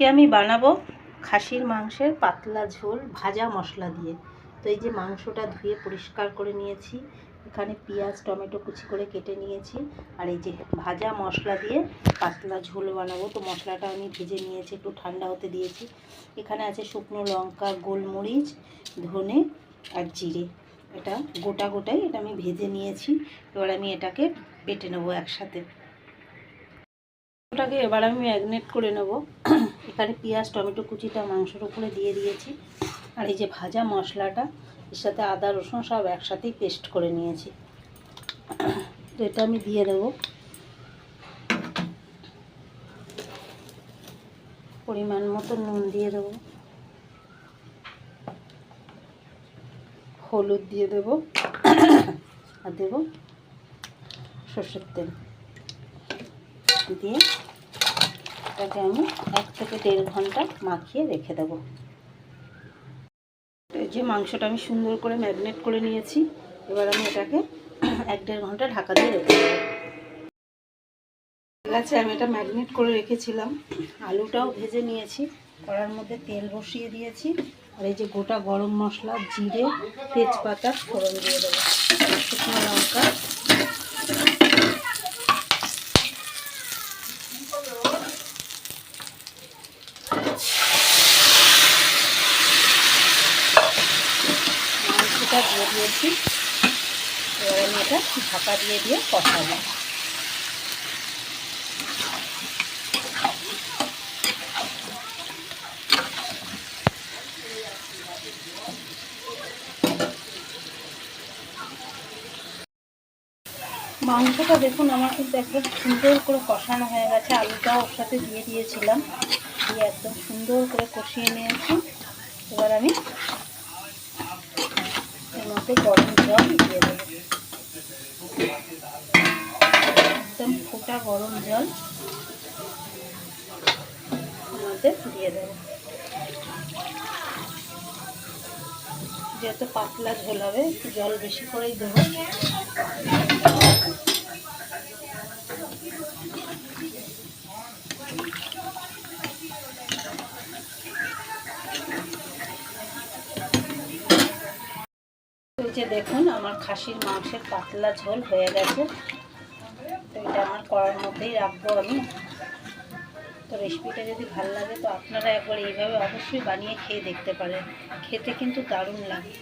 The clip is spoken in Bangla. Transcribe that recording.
আজকে আমি বানাবো খাসির মাংসের পাতলা ঝোল ভাজা মশলা দিয়ে। তো এই যে মাংসটা ধুয়ে পরিষ্কার করে নিয়েছি, এখানে পেঁয়াজ, টমেটো কুচি করে কেটে নিয়েছি, আর এই যে ভাজা মশলা দিয়ে পাতলা ঝোল বানাবো। তো মশলাটা আমি ভেজে নিয়েছি, একটু ঠান্ডা হতে দিয়েছি। এখানে আছে শুকনো লঙ্কা, গোলমরিচ, ধনে আর জিরে। এটা গোটা গোটাই এটা আমি ভেজে নিয়েছি, এবার আমি এটাকে বেটে নেব একসাথে। ওটাকে এবার আমি ম্যাগনেট করে নেব। এখানে পেঁয়াজ, টমেটো কুচিটা মাংসের উপরে দিয়ে দিয়েছি। আর এই যে ভাজা মশলাটা, এর সাথে আদা, রসুন সব একসাথেই পেস্ট করে নিয়েছি। তো এটা আমি দিয়ে দেব। পরিমাণ মতো নুন দিয়ে দেবো। হলুদ দিয়ে দেব। আর দেব সর্ষের তেল। দিয়ে এটাকে আমি এক থেকে দেড় ঘণ্টা মাখিয়ে রেখে দেবো। যে মাংসটা আমি সুন্দর করে ম্যারিনেট করে নিয়েছি, এবার আমি এটাকে এক দেড় ঘণ্টা ঢাকা দিয়ে রেখে দেবো। ঠিক আছে, আমি এটা ম্যারিনেট করে রেখেছিলাম। আলুটাও ভেজে নিয়েছি, কড়ার মধ্যে তেল বসিয়ে দিয়েছি, আর এই যে গোটা গরম মশলা, জিরে, তেজপাতা, ফোড়ন দিয়ে দেবো। শুকনো লঙ্কা মাংসটা এবার আমি এটা ঢাকা দিয়ে দিয়ে কষাবো। মাংসটা দেখুন, আমার কিন্তু একদম সুন্দর করে কষানো হয়ে গেছে। আলুটাও ওর সাথে দিয়ে দিয়েছিলাম। দিয়ে একদম সুন্দর করে কষিয়ে নিয়েছি। এবার আমি মধ্যে গরম জল দিয়ে একদম ফোটা গরম জল মধ্যে দিয়ে দেবো। যেহেতু পাতলা ঝোল হবে, একটু জল বেশি করেই দেবো। যে দেখুন, আমার খাসির মাংসের পাতলা ঝোল হয়ে গেছে। তো এটা আমার করার মধ্যেই রাখব আমি। তো রেসিপিটা যদি ভালো লাগে, তো আপনারা একবার এইভাবে অবশ্যই বানিয়ে খেয়ে দেখতে পারেন। খেতে কিন্তু দারুণ লাগে।